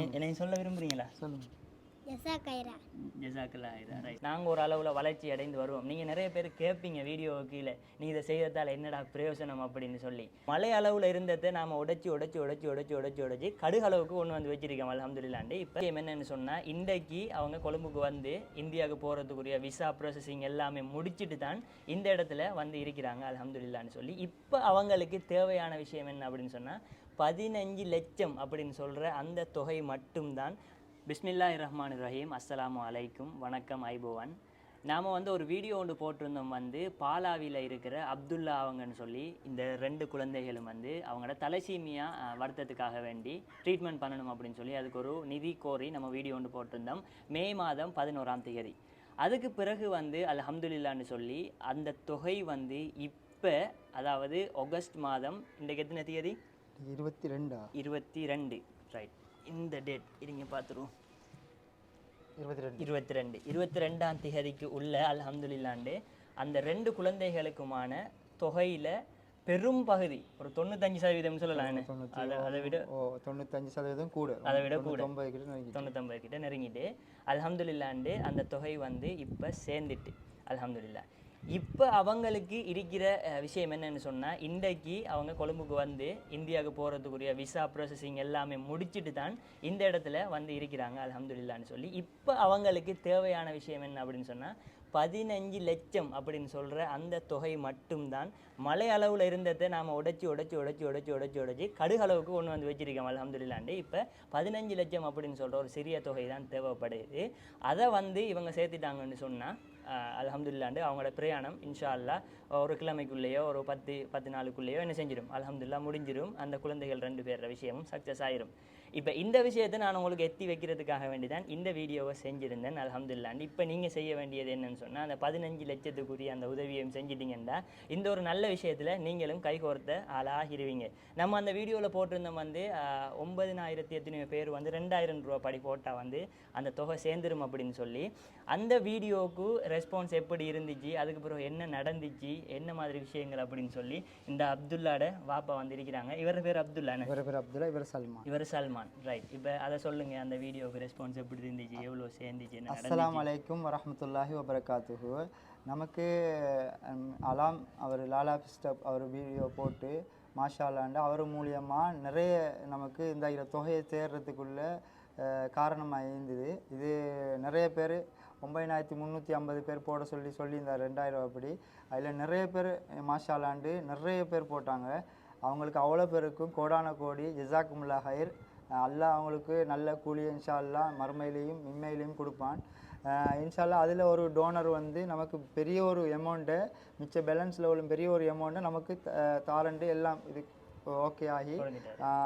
என்னையும் சொல்ல விரும்புறீங்களா? சொல்லுங்க. நாங்கள் ஒரு அளவில் வளர்ச்சி அடைந்து வருவோம். நீங்கள் நிறைய பேர் கேட்பீங்க வீடியோ கீழே. நீ இதை செய்யறதால என்னடா பிரயோஜனம் அப்படின்னு சொல்லி. மலை அளவில் இருந்ததை நாம் உடைச்சி உடைச்சி உடைச்சி உடைச்சி உடைச்சி உடைச்சி கடுகளவுக்கு ஒன்று வந்து வச்சிருக்கோம் அலமதுல்லாண்டு இப்போ என்னன்னு சொன்னால் இன்றைக்கு அவங்க கொழும்புக்கு வந்து இந்தியாவுக்கு போகிறதுக்குரிய விசா ப்ராசஸிங் எல்லாமே முடிச்சிட்டு தான் இந்த இடத்துல வந்து இருக்கிறாங்க அலமதுல்லான்னு சொல்லி. இப்போ அவங்களுக்கு தேவையான விஷயம் என்ன அப்படின்னு சொன்னால் பதினஞ்சு லட்சம் அப்படின்னு சொல்கிற அந்த தொகை மட்டும்தான். பிஸ்மில்லா ரஹ்மான் ரஹீம். அஸ்லாம் அலைக்கும். வணக்கம் ஐபோவன். நாம் வந்து ஒரு வீடியோ ஒன்று போட்டிருந்தோம் வந்து பாலாவியில் இருக்கிற அப்துல்லா அவங்கன்னு சொல்லி இந்த ரெண்டு குழந்தைகளும் வந்து அவங்களோட தலைசீமியாக வருத்தத்துக்காக வேண்டி ட்ரீட்மெண்ட் பண்ணணும் அப்படின்னு சொல்லி அதுக்கு ஒரு நிதி கோரி நம்ம வீடியோ ஒன்று போட்டிருந்தோம். மே மாதம் பதினோராம் தேதி. அதுக்கு பிறகு வந்து அல்ஹம்துலில்லான்னு சொல்லி அந்த தொகை வந்து இப்போ அதாவது ஆகஸ்ட் மாதம் இன்றைக்கு எத்தனை தேதி? இருபத்தி ரெண்டா இருபத்தி ரெண்டு ரைட் இந்த டேட் இருங்க பார்த்துருவோம். இருபத்தி ரெண்டு இருபத்தி ரெண்டு இருபத்தி ரெண்டாம் தேதிக்கு உள்ள அல்ஹம்துலில்லாண்டு அந்த ரெண்டு குழந்தைகளுக்குமான தொகையில பெரும் பகுதி ஒரு தொண்ணூத்தஞ்சு சதவீதம் சொல்லலாம்? அதை விட ஓ தொண்ணூத்தஞ்சு சதவீதம் கூட. அதை விட கூட. தொண்ணூத்தொம்பது கிட்ட நெருங்கிட்டு. அல்ஹம்துலில்லாண்டு அந்த தொகை வந்து இப்போ சேர்ந்துட்டு அல்ஹம்துலில்லா இப்போ அவங்களுக்கு இருக்கிற விஷயம் என்னன்னு சொன்னால் இன்றைக்கு அவங்க கொழும்புக்கு வந்து இந்தியாவுக்கு போகிறதுக்குரிய விசா ப்ராசஸிங் எல்லாமே முடிச்சுட்டு தான் இந்த இடத்துல வந்து இருக்கிறாங்க அலமதுல்லான்னு சொல்லி. இப்போ அவங்களுக்கு தேவையான விஷயம் என்ன அப்படின்னு சொன்னால் பதினஞ்சு லட்சம் அப்படின்னு சொல்கிற அந்த தொகை மட்டும்தான் மலை அளவில் இருந்ததை நாம் உடைச்சி உடைச்சி உடைச்சி உடைச்சி உடைச்சி உடைச்சி கடுகளவுக்கு ஒன்று வந்து வச்சிருக்கோம் அலமதுல்லாண்டு இப்போ பதினஞ்சு லட்சம் அப்படின்னு சொல்கிற ஒரு சிறிய தொகை தான் தேவைப்படுது. அதை வந்து இவங்க சேர்த்துட்டாங்கன்னு சொன்னால் அலமதுல்லாண்டு அவங்களோட பிரயாணம் இன்ஷா அல்லாஹ் ஒரு கிழமைக்குள்ளேயோ ஒரு பத்து பத்து நாளுக்குள்ளேயோ என்ன செஞ்சிடும் அலமதுல்லா முடிஞ்சிடும் அந்த குழந்தைகள் ரெண்டு பேர் விஷயமும் சக்ஸஸ் ஆயிரும். இப்போ இந்த விஷயத்தை நான் உங்களுக்கு எத்தி வைக்கிறதுக்காக வேண்டி தான் இந்த வீடியோவை செஞ்சிருந்தேன் அல்ஹம்துலில்லாண்டு இப்போ நீங்கள் செய்ய வேண்டியது என்னன்னு சொன்னால் அந்த பதினஞ்சு லட்சத்துக்குரிய அந்த உதவியையும் செஞ்சிட்டீங்கன்னா இந்த ஒரு நல்ல விஷயத்தில் நீங்களும் கைகோர்த்த ஆளாகிருவீங்க. நம்ம அந்த வீடியோவில் போட்டிருந்தோம் வந்து ஒன்பதினாயிரத்தி எத்தனையோ பேர் வந்து ரெண்டாயிரம் ரூபா படி போட்டால் வந்து அந்த தொகை சேர்ந்துரும் அப்படின்னு சொல்லி அந்த வீடியோவுக்கு ரெஸ்பான்ஸ் எப்படி இருந்துச்சு அதுக்கு பிறகு என்ன நடந்துச்சு என்ன மாதிரி விஷயங்கள் அப்படின்னு சொல்லி இந்த அப்துல்லாட வாப்பா வந்து இருக்கிறாங்க இவர் பேர் அப்துல்லான்னு இவர் பேர் அப்துல்லா இவர் சல்மான். இவர் ரஹ்மான் ரைட் இப்போ அதை சொல்லுங்க அந்த வீடியோவுக்கு ரெஸ்பான்ஸ் எப்படி இருந்துச்சு எவ்வளோ சேர்ந்துச்சு அஸ்லாம் வலைக்கும் வரமத்துல்லாஹி அலைக்கும் வபரகாத்துஹு. நமக்கு அலாம் அவர் லாலா பிஸ்டப் அவர் வீடியோ போட்டு மாஷாலாண்டு அவர் மூலியமாக நிறைய நமக்கு இந்த தொகையை சேர்றதுக்குள்ள காரணமாக இருந்தது இது நிறைய பேர் ஒம்பதினாயிரத்தி முந்நூற்றி ஐம்பது பேர் போட சொல்லி சொல்லியிருந்தார் ரெண்டாயிரம் அப்படி. அதில் நிறைய பேர் மாஷாலாண்டு நிறைய பேர் போட்டாங்க. அவங்களுக்கு அவ்வளோ பேருக்கும் கோடான கோடி ஜிசாக்குமுல்லா ஹயர் அல்லாஹ் அவங்களுக்கு நல்ல கூலி இன்ஷா அல்லாஹ் மறுமையிலையும் இம்மையிலையும் கொடுப்பான். அஹ் இன்ஷா அல்லாஹ் அதில் ஒரு டோனர் வந்து நமக்கு பெரிய ஒரு எமௌண்ட்டை மிச்ச பேலன்ஸில் உள்ள பெரிய ஒரு எமௌண்ட்டை நமக்கு த- தாரண்டு எல்லாம் இது ஓகே ஆகி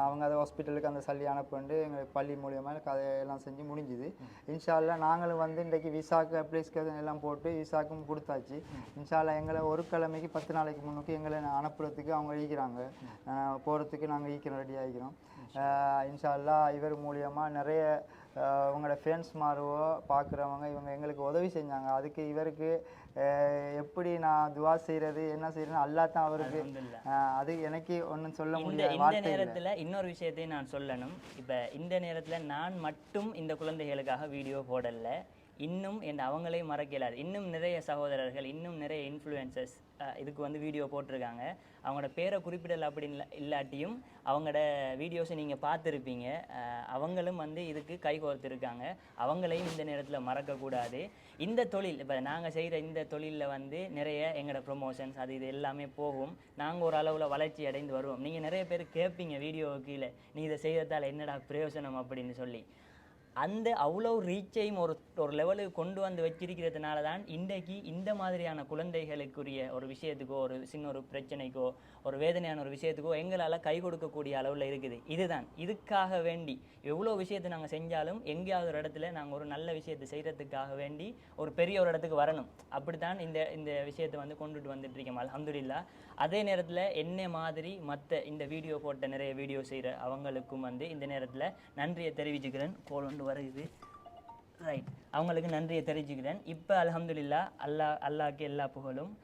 அவங்க அதை ஹாஸ்பிட்டலுக்கு அந்த சல்லி அனுப்பிண்டு எங்களுக்கு பள்ளி மூலியமாக கதை எல்லாம் செஞ்சு முடிஞ்சுது. இன்ஷால்லா நாங்களும் வந்து இன்றைக்கி விசாக்கு அப்ளிகேஷன் எல்லாம் போட்டு விசாக்கும் கொடுத்தாச்சு. இன்ஷால்லா எங்களை ஒரு கிழமைக்கு பத்து நாளைக்கு முன்னுக்கு எங்களை அனுப்புறதுக்கு அவங்க ஈக்கிறாங்க போகிறதுக்கு நாங்கள் ஈக்கிறோம் ரெடி ஆகிக்கிறோம் இன்ஷால்லா இவர் மூலியமாக நிறைய ஆஹ் உங்களோட ஃபேன்ஸ் மாறுவோ பார்க்குறவங்க இவங்க எங்களுக்கு உதவி செஞ்சாங்க. அதுக்கு இவருக்கு எப்படி நான் துவா செய்கிறது என்ன செய்யறதுன்னு அல்லா தான் அவருக்கு அது எனக்கு ஒன்றும் சொல்ல முடியாது இந்த. நேரத்துல இன்னொரு விஷயத்தையும் நான் சொல்லணும். இப்ப இந்த நேரத்துல நான் மட்டும் இந்த குழந்தைகளுக்காக வீடியோ போடல. இன்னும் என் அவங்களையும் மறக்கலார். இன்னும் நிறைய சகோதரர்கள் இன்னும் நிறைய இன்ஃப்ளூயன்சஸ் இதுக்கு வந்து வீடியோ போட்டிருக்காங்க. அவங்களோட பேரை குறிப்பிடல அப்படின்னு இல்லாட்டியும் அவங்களோட வீடியோஸை நீங்கள் பார்த்துருப்பீங்க. அவங்களும் வந்து இதுக்கு கை கோர்த்துருக்காங்க. அவங்களையும் இந்த நேரத்தில் மறக்கக்கூடாது. இந்த தொழில் இப்போ நாங்கள் செய்கிற இந்த தொழிலில் வந்து நிறைய எங்களோட ப்ரொமோஷன்ஸ் அது இது எல்லாமே போகும். நாங்கள் ஒரு அளவில் வளர்ச்சி அடைந்து வருவோம். நீங்கள் நிறைய பேர் கேட்பீங்க வீடியோ கீழே. நீ இதை செய்கிறதால என்னடா பிரயோஜனம் அப்படின்னு சொல்லி. அந்த அவ்வளோ ரீச்சையும் ஒரு ஒரு லெவலுக்கு கொண்டு வந்து வச்சிருக்கிறதுனால தான் இன்றைக்கு இந்த மாதிரியான குழந்தைகளுக்குரிய ஒரு விஷயத்துக்கோ ஒரு சின்ன ஒரு பிரச்சனைக்கோ ஒரு வேதனையான ஒரு விஷயத்துக்கோ எங்களால் கை கொடுக்கக்கூடிய அளவில் இருக்குது. இதுதான். இதுக்காக வேண்டி எவ்வளோ விஷயத்தை நாங்கள் செஞ்சாலும் எங்கேயாவது ஒரு இடத்துல நாங்கள் ஒரு நல்ல விஷயத்தை செய்கிறதுக்காக வேண்டி ஒரு பெரிய ஒரு இடத்துக்கு வரணும். அப்படி தான் இந்த இந்த விஷயத்தை வந்து கொண்டுட்டு வந்துட்டு இருக்கோம் அல்ஹம்துலில்லாஹ் அதே நேரத்தில் என்ன மாதிரி மற்ற இந்த வீடியோ போட்ட நிறைய வீடியோ செய்கிற அவங்களுக்கும் வந்து இந்த நேரத்தில் நன்றியை தெரிவிச்சுக்கிறேன். கோல் கொண்டு வருது. ரைட் அவங்களுக்கு நன்றியை தெரிஞ்சுக்கிறேன். இப்போ அலமதுல்லா அல்லா அல்லாஹ்க்கு எல்லா புகழும்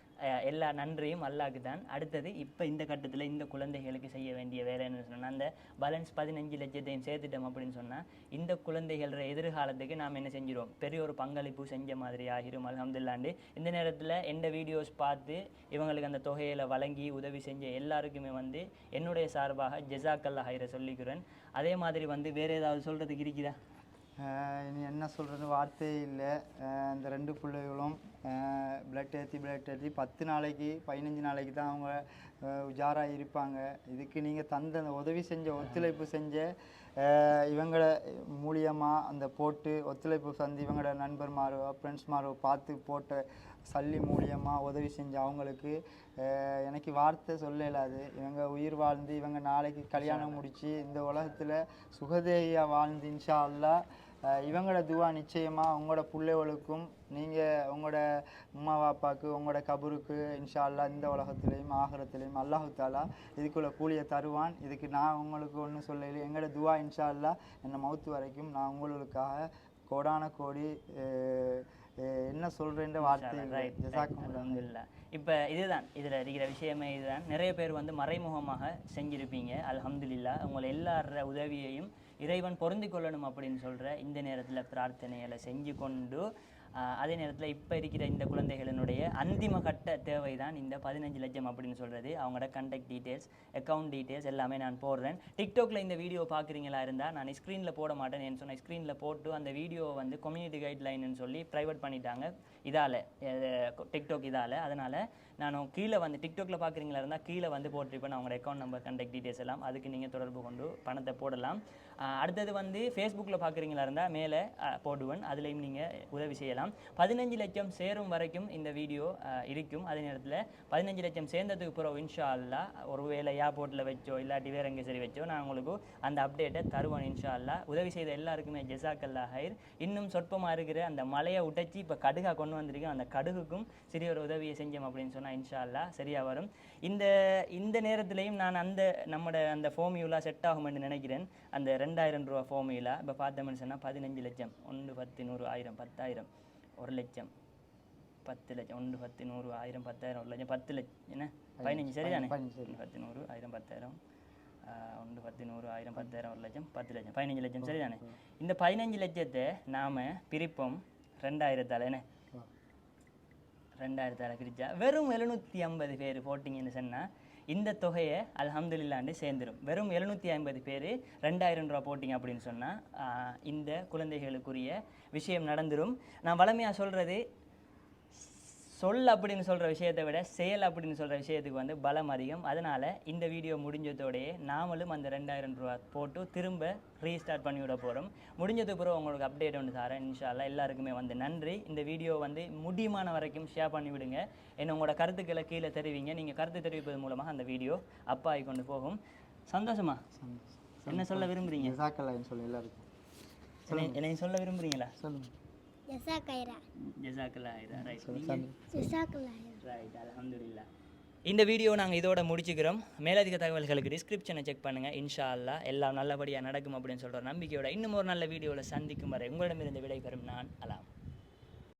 எல்லா நன்றியும் அல்லாக்கு தான். அடுத்தது இப்போ இந்த கட்டத்தில் இந்த குழந்தைகளுக்கு செய்ய வேண்டிய வேலை என்ன சொன்னால் அந்த பேலன்ஸ் பதினஞ்சு லட்சத்தையும் சேர்த்துட்டோம் அப்படின்னு சொன்னால் இந்த குழந்தைகள எதிர்காலத்துக்கு நாம் என்ன செஞ்சிருவோம்? பெரிய ஒரு பங்களிப்பு செஞ்ச மாதிரி ஆகிரும் அலமதுல்லாண்டு இந்த நேரத்தில் எந்த வீடியோஸ் பார்த்து இவங்களுக்கு அந்த தொகையில் வழங்கி உதவி செஞ்ச எல்லாருக்குமே வந்து என்னுடைய சார்பாக ஜெசாக்கல்லா ஹைர சொல்லிக்கிறேன். அதே மாதிரி வந்து வேறு ஏதாவது சொல்கிறதுக்கு இருக்குதா? இனி என்ன சொல்கிறது வார்த்தையே இல்லை. இந்த ரெண்டு பிள்ளைகளும் பிளட் ஏற்றி பிளட் ஏற்றி பத்து நாளைக்கு பதினஞ்சு நாளைக்கு தான் அவங்க ஆஹ் உஜாரா இருப்பாங்க. இதுக்கு நீங்கள் தந்த அந்த உதவி செஞ்ச ஒத்துழைப்பு செஞ்ச இவங்கள மூலியமாக அந்த போட்டு ஒத்துழைப்பு சந்தி இவங்களோட நண்பர்மாரோ ஃப்ரெண்ட்ஸ்மாரோ பார்த்து போட்ட சல்லி மூலியமாக உதவி செஞ்ச அவங்களுக்கு எனக்கு வார்த்தை சொல்ல இயலாது இவங்க உயிர் வாழ்ந்து இவங்க நாளைக்கு கல்யாணம் முடித்து இந்த உலகத்தில் சுகதேகியாக வாழ்ந்து இன்ஷா அல்லாஹ் அஹ் இவங்களோட துவா நிச்சயமாக உங்களோட பிள்ளைகளுக்கும் நீங்கள் உங்களோட உம்மா பாப்பாவுக்கு உங்களோட கபருக்கு இன்ஷா அல்லாஹ் இந்த உலகத்துலேயும் ஆகரத்துலேயும் அல்லாஹு தாலா இதுக்குள்ளே கூலியை தருவான். இதுக்கு நான் உங்களுக்கு ஒன்றும் சொல்லலை. எங்களோட துவா இன்ஷா அல்லா என்னை மௌத்து வரைக்கும் நான் உங்களுக்காக கோடான கோடி என்ன சொல்கிறேன்ற வார்த்தை ஜசாக்கும் அல்ஹம்துலில்லாஹ் இப்போ இதுதான் இதில் இருக்கிற விஷயமே இதுதான். நிறைய பேர் வந்து மறைமுகமாக செஞ்சிருப்பீங்க. அல்ஹம்துலில்லாஹ் உங்களை எல்லார உதவியையும் இறைவன் பொருந்தி கொள்ளணும் அப்படின்னு சொல்கிற இந்த நேரத்தில் பிரார்த்தனைகளை செஞ்சு கொண்டு அதே நேரத்தில் இப்போ இருக்கிற இந்த குழந்தைகளினுடைய அந்திம கட்ட தேவை தான் இந்த பதினஞ்சு லட்சம் அப்படின்னு சொல்கிறது அவங்களோட கண்டக்ட் டீட்டெயில்ஸ் அக்கௌண்ட் டீட்டெயில்ஸ் எல்லாமே நான் போடுறேன். டிக்டாக்ல இந்த வீடியோ பார்க்குறீங்களா இருந்தால் நான் ஸ்க்ரீனில் போட மாட்டேன் ஏன்னு சொன்ன ஸ்க்ரீனில் போட்டு அந்த வீடியோவை வந்து கம்யூனிட்டி கைட்லைன்னு சொல்லி ப்ரைவேட் பண்ணிட்டாங்க. இதால் டிக்டாக் இதால். அதனால் நான் கீழே வந்து டிக்டாக்ல பார்க்குறீங்களா இருந்தால் கீழே வந்து போட்டிருப்பேன். அவங்களோட அக்கௌண்ட் நம்பர் கண்டக்ட் டீட்டெயில்ஸ் எல்லாம். அதுக்கு நீங்கள் தொடர்பு கொண்டு பணத்தை போடலாம். அடுத்தது வந்து ஃபேஸ்புக்கில் பார்க்குறீங்களா இருந்தால் மேலே போடுவேன். அதுலேயும் நீங்கள் உதவி செய்யலாம். பதினஞ்சு லட்சம் சேரும் வரைக்கும் இந்த வீடியோ இருக்கும். அதே நேரத்தில் பதினஞ்சு லட்சம் சேர்ந்ததுக்கு பிறகு இன்ஷா அல்லா ஒரு வேலை ஏர்போர்ட்டில் வச்சோ இல்லாட்டி வேற எங்கே சரி வச்சோ நான் உங்களுக்கு அந்த அப்டேட்டை தருவேன் இன்ஷா அல்லா உதவி செய்த எல்லாருக்குமே ஜெசாக்கல்லா ஹைர். இன்னும் சொற்பமாக இருக்கிற அந்த மலையை உடைச்சி இப்போ கடுகா கொண்டு வந்திருக்கேன். அந்த கடுகுக்கும் சிறிய ஒரு உதவியை செஞ்சோம் அப்படின்னு சொன்னால் இன்ஷா அல்லா சரியாக வரும். இந்த இந்த நேரத்திலையும் நான் அந்த நம்மட அந்த ஃபோமியூலா செட் ஆகும்னு நினைக்கிறேன். அந்த ரெண்டாயிரம் ரூபா ஃபோமியூலா இப்போ பார்த்தோம்னு சொன்னால் பதினஞ்சு லட்சம். ஒன்று பத்து நூறு ஆயிரம் பத்தாயிரம். ஒரு லட்சம். பத்து லட்சம். ஒன்று பத்து நூறு ஆயிரம் பத்தாயிரம். ஒரு லட்சம் பத்து லட்சம். என்ன? பதினஞ்சு சரிதானே. ஒன்று பத்து நூறு ஆயிரம் பத்தாயிரம். ஒன்று பத்து நூறு ஆயிரம் பத்தாயிரம். ஒரு லட்சம் பத்து லட்சம். பதினஞ்சு லட்சம். சரிதானே? இந்த பதினஞ்சு லட்சத்தை நாம் பிரிப்போம் ரெண்டாயிரத்தால். என்ன? ரெண்டாயிரத்தால பிரிச்சா வெறும் எழுநூற்றி ஐம்பது பேர் போட்டிங்கன்னு சொன்னால் இந்த தொகையை அல்ஹம்துலில்லாண்டு சேர்ந்துடும் வெறும் எழுநூற்றி ஐம்பது பேர் ரெண்டாயிரம் ரூபா போட்டிங்க அப்படின்னு சொன்னால் இந்த குழந்தைகளுக்குரிய விஷயம் நடந்துடும் நான் வளமையாக சொல்கிறது சொல் அப்படின்னு சொல்கிற விஷயத்தை விட செயல் அப்படின்னு சொல்கிற விஷயத்துக்கு வந்து பலம் அதிகம். அதனால் இந்த வீடியோ முடிஞ்சதோடயே நாமளும் அந்த ரெண்டாயிரம் ரூபா போட்டு திரும்ப ரீஸ்டார்ட் பண்ணி விட போகிறோம் முடிஞ்சதுக்கு பிறகு உங்களுக்கு அப்டேட் ஒன்று தரேன் இன்ஷால்லா எல்லாருக்குமே வந்து நன்றி. இந்த வீடியோ வந்து முடியுமான வரைக்கும் ஷேர் பண்ணி விடுங்க. என்ன உங்களோட கருத்துக்களை கீழே தெரிவிங்க. நீங்கள் கருத்து தெரிவிப்பது மூலமாக அந்த வீடியோ அப்பாகி கொண்டு போகும். சந்தோஷமா? என்ன சொல்ல ஜசாக்கல்லான்னு சொல்லி எல்லாருக்கும். என்னை- என்னை சொல்ல விரும்புறீங்களா? சொல்லுங்கள் ஜசாக்கைரா ரைட் ரைட் இந்த வீடியோ நாங்கள் இதோட முடிச்சுக்கிறோம். மேலதிக தகவல்களுக்கு டிஸ்கிரிப்ஷனை செக் பண்ணுங்கள் இன்ஷா அல்லாஹ் எல்லாம் நல்லபடியாக நடக்கும் அப்படின்னு சொல்கிற நம்பிக்கையோட இன்னும் ஒரு நல்ல வீடியோவில் சந்திக்கும் வரை உங்களிடமிருந்து விடைபெறும் நான் அலாம்.